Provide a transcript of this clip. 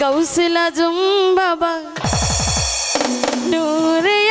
গৌসিল আজম বাবা। নূরে